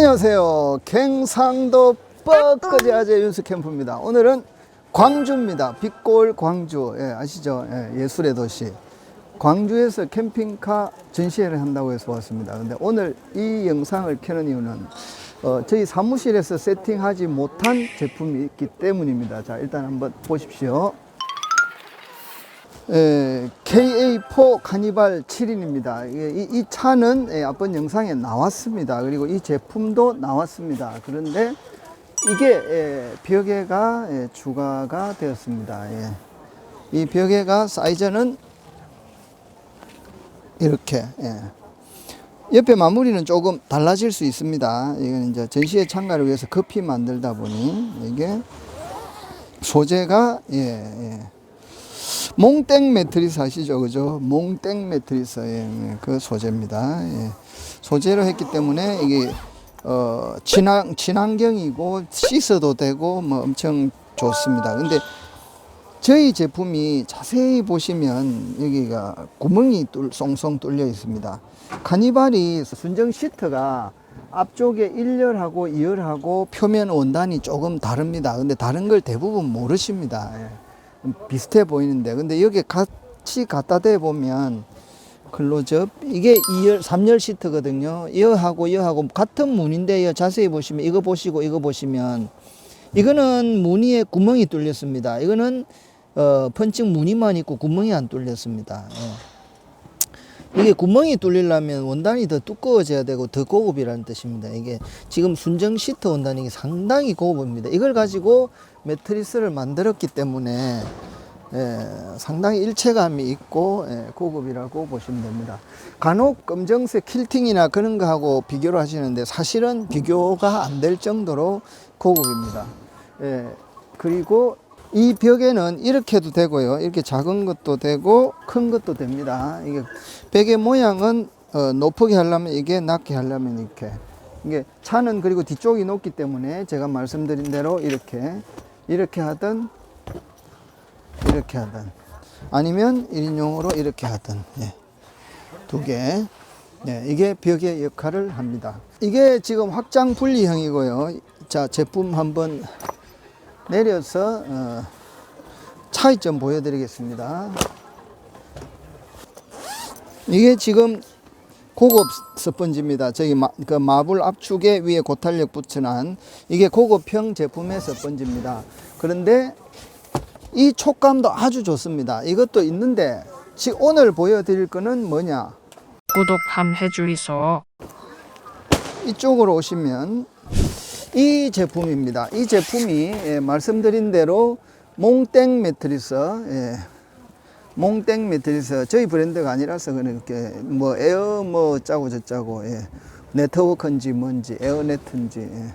안녕하세요. 갱상도 뻐거지 아재 윤수 캠프입니다. 오늘은 광주입니다. 빛골 광주. 예, 아시죠? 예, 예술의 도시. 광주에서 캠핑카 전시회를 한다고 해서 왔습니다. 근데 오늘 이 영상을 켜는 이유는 어, 저희 사무실에서 세팅하지 못한 제품이 있기 때문입니다. 자, 일단 한번 보십시오. 예, KA4 카니발 7인입니다. 이, 이 차는 예, 앞번 영상에 나왔습니다. 그리고 이 제품도 나왔습니다. 그런데 이게 예, 벽에가 예, 추가가 되었습니다. 예. 이 벽에가 사이즈는 이렇게 예. 옆에 마무리는 조금 달라질 수 있습니다. 이건 이제 전시회 참가를 위해서 급히 만들다 보니 이게 소재가 예, 예. 몽땡 매트리스 아시죠? 그죠? 몽땡 매트리스, 예, 예, 그 소재입니다. 예. 소재로 했기 때문에 이게, 어, 친환, 친환경이고 씻어도 되고 뭐 엄청 좋습니다. 근데 저희 제품이 자세히 보시면 여기가 구멍이 뚫, 송송 뚫려 있습니다. 카니발이 순정 시트가 앞쪽에 1열하고 2열하고 표면 원단이 조금 다릅니다. 근데 다른 걸 대부분 모르십니다. 예. 비슷해 보이는데 근데 여기 같이 갖다 대 보면 클로즈업 이게 2열 3열 시트거든요. 이하고 이하고 같은 무늬인데요. 자세히 보시면 이거 보시고 이거 보시면 이거는 무늬에 구멍이 뚫렸습니다. 이거는 어, 펀칭 무늬만 있고 구멍이 안 뚫렸습니다. 예. 이게 구멍이 뚫리려면 원단이 더 두꺼워져야 되고 더 고급이라는 뜻입니다. 이게 지금 순정 시트 원단이 상당히 고급입니다. 이걸 가지고 매트리스를 만들었기 때문에 예, 상당히 일체감이 있고 예, 고급이라고 보시면 됩니다. 간혹 검정색 킬팅이나 그런 거하고 비교를 하시는데 사실은 비교가 안 될 정도로 고급입니다. 예, 그리고 이 벽에는 이렇게 해도 되고요. 이렇게 작은 것도 되고 큰 것도 됩니다. 이게 벽의 모양은 어, 높게 하려면 이게 낮게 하려면 이렇게 이게 차는 그리고 뒤쪽이 높기 때문에 제가 말씀드린 대로 이렇게 이렇게 하든 이렇게 하든 아니면 1인용으로 이렇게 하든 예. 두 개. 네, 이게 벽의 역할을 합니다. 이게 지금 확장 분리형이고요. 자, 제품 한번 내려서 어, 차이점 보여드리겠습니다. 이게 지금 고급 스펀지입니다. 저기 마, 그 마블 압축에 위에 고탄력 붙여난 이게 고급형 제품의 스펀지입니다. 그런데 이 촉감도 아주 좋습니다. 이것도 있는데 지 오늘 보여드릴 거는 뭐냐? 구독함 해주이소. 이쪽으로 오시면 이 제품입니다. 이 제품이 예, 말씀드린 대로 몽땡 매트리스, 예, 몽땡 매트리스 저희 브랜드가 아니라서 그렇게 뭐 에어 뭐 짜고 저짜고 예, 네트워크인지 뭔지 에어네트인지 예.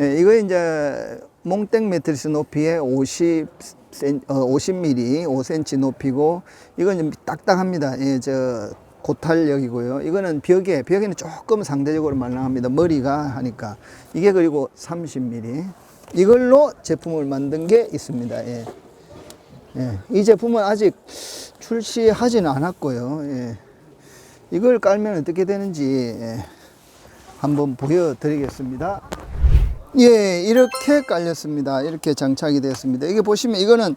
예, 이거 이제 몽땡 매트리스 높이에 50 센, 어, 50mm, 5cm 높이고 이건 좀 딱딱합니다. 예, 저 고탄력이고요. 이거는 벽에 벽에는 조금 상대적으로 말랑합니다. 머리가 하니까 이게 그리고 30mm 이걸로 제품을 만든 게 있습니다. 예. 예. 이 제품은 아직 출시하지는 않았고요. 예. 이걸 깔면 어떻게 되는지 예. 한번 보여드리겠습니다. 예, 이렇게 깔렸습니다. 이렇게 장착이 되었습니다. 이게 보시면 이거는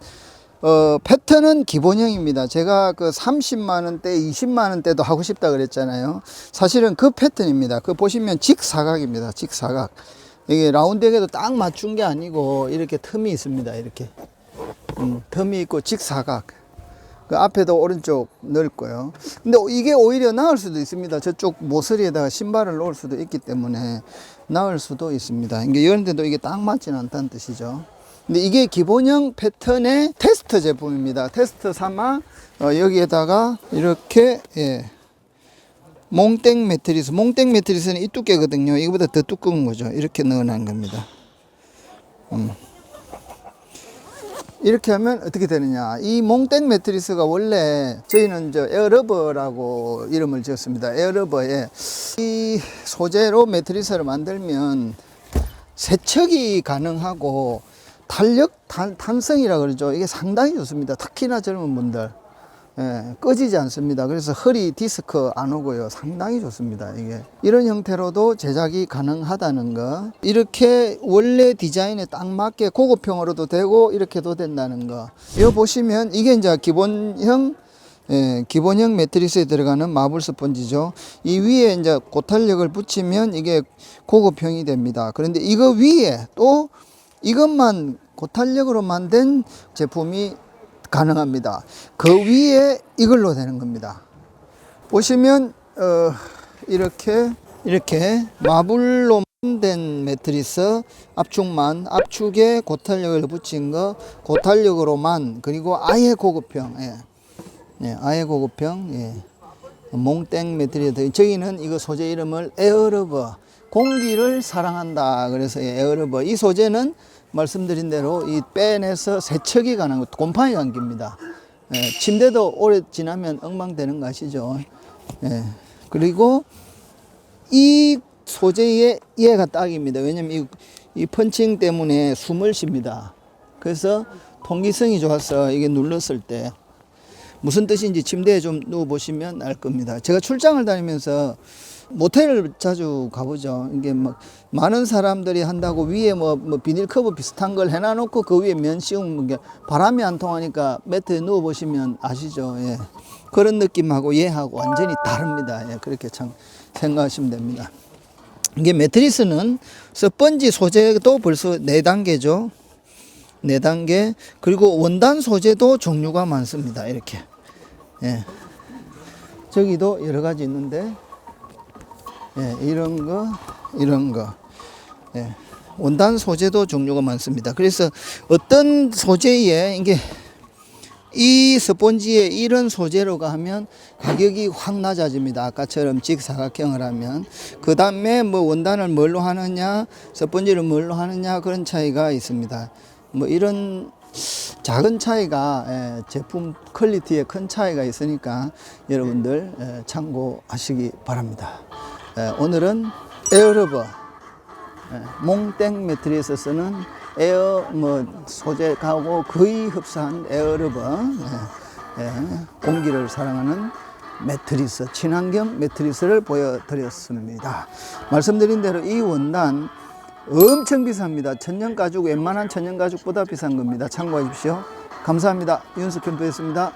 어, 패턴은 기본형입니다. 제가 그 30만 원대, 20만 원대도 하고 싶다 그랬잖아요. 사실은 그 패턴입니다. 그 보시면 직사각입니다. 직사각. 이게 라운드에게도 딱 맞춘 게 아니고 이렇게 틈이 있습니다. 이렇게. 음, 틈이 있고 직사각. 그 앞에도 오른쪽 넓고요. 근데 이게 오히려 나을 수도 있습니다. 저쪽 모서리에다가 신발을 놓을 수도 있기 때문에 나을 수도 있습니다. 이게 이런 데도 이게 딱 맞지는 않다는 뜻이죠. 근데 이게 기본형 패턴의 테스트 제품입니다. 테스트 삼아 어, 여기에다가 이렇게 예. 몽땡 매트리스. 몽땡 매트리스는 이 두께거든요. 이거보다 더 두꺼운 거죠. 이렇게 넣어놓은 겁니다. 음. 이렇게 하면 어떻게 되느냐. 이 몽땡 매트리스가 원래 저희는 저 에어러버라고 이름을 지었습니다. 에어러버에 이 소재로 매트리스를 만들면 세척이 가능하고 탄력, 탄, 탄성이라 그러죠. 이게 상당히 좋습니다. 특히나 젊은 분들. 예, 꺼지지 않습니다. 그래서 허리 디스크 안 오고요. 상당히 좋습니다. 이게 이런 형태로도 제작이 가능하다는 거. 이렇게 원래 디자인에 딱 맞게 고급형으로도 되고 이렇게도 된다는 거. 이거 보시면 이게 이제 기본형 예, 기본형 매트리스에 들어가는 마블 스펀지죠. 이 위에 이제 고탄력을 붙이면 이게 고급형이 됩니다. 그런데 이거 위에 또 이것만 고탄력으로 만든 제품이 가능합니다. 그 위에 이걸로 되는 겁니다. 보시면 어, 이렇게 이렇게 마블로 된 매트리스 압축만 압축에 고탄력을 붙인 거 고탄력으로만 그리고 아예 고급형 예. 예, 아예 고급형 예. 몽땡 매트리스 저희는 이거 소재 이름을 에어러버 공기를 사랑한다 그래서 예, 에어러버 이 소재는 말씀드린 대로 이 빼내서 세척이 가능한 것, 곰팡이 감기입니다. 예, 침대도 오래 지나면 엉망되는 거 아시죠? 예, 그리고 이 소재의 얘가 딱입니다. 왜냐면 이, 이 펀칭 때문에 숨을 쉽니다. 그래서 통기성이 좋아서 이게 눌렀을 때 무슨 뜻인지 침대에 좀 누워 보시면 알 겁니다. 제가 출장을 다니면서 모텔을 자주 가보죠. 이게 막 많은 사람들이 한다고 위에 뭐, 뭐 비닐 커버 비슷한 걸 해놔놓고 그 위에 면 씌우는 게 바람이 안 통하니까 매트에 누워 보시면 아시죠. 예. 그런 느낌하고 얘하고 완전히 다릅니다. 예. 그렇게 참 생각하시면 됩니다. 이게 매트리스는 스펀지 소재도 벌써 네 단계죠. 네 단계 그리고 원단 소재도 종류가 많습니다. 이렇게 예. 저기도 여러 가지 있는데 예, 이런 거 이런 거 예. 원단 소재도 종류가 많습니다. 그래서 어떤 소재에 이게 이 스펀지에 이런 소재로가 하면 가격이 확 낮아집니다. 아까처럼 직사각형을 하면 그 다음에 뭐 원단을 뭘로 하느냐, 스펀지를 뭘로 하느냐 그런 차이가 있습니다. 뭐 이런 작은 차이가 예, 제품 퀄리티에 큰 차이가 있으니까 여러분들 예, 참고하시기 바랍니다. 예, 오늘은 에어러버 예, 몽땡 매트리에서 쓰는 에어 뭐 소재하고 거의 흡사한 에어러버 예, 예, 공기를 사랑하는 매트리스 친환경 매트리스를 보여드렸습니다. 말씀드린 대로 이 원단 엄청 비쌉니다. 천연 가죽 웬만한 천연 가죽보다 비싼 겁니다. 참고하십시오. 감사합니다. 윤석 캠프였습니다.